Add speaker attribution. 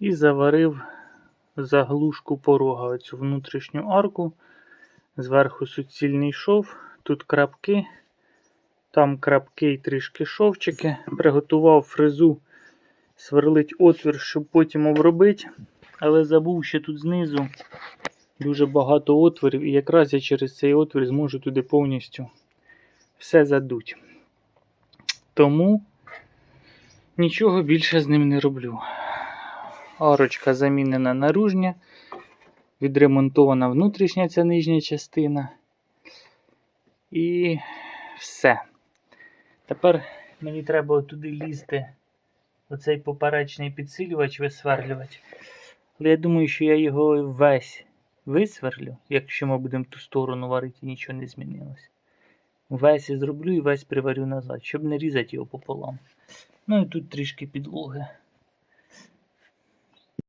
Speaker 1: І заварив заглушку порога, оцю внутрішню арку. Зверху суцільний шов, тут крапки, там крапки і трішки шовчики. Приготував фрезу, сверлить отвір, щоб потім обробити. Але забув, що тут знизу дуже багато отворів, і якраз я через цей отвір зможу туди повністю все задуть. Тому нічого більше з ним не роблю. Арочка замінена наружня, відремонтована внутрішня ця нижня частина. І все. Тепер мені треба туди лізти, оцей поперечний підсилювач висверлювати. Але я думаю, що я його весь висверлю, якщо ми будемо ту сторону варити і нічого не змінилось. Весь і зроблю і весь приварю назад, щоб не різати його пополам. Ну і тут трішки підлоги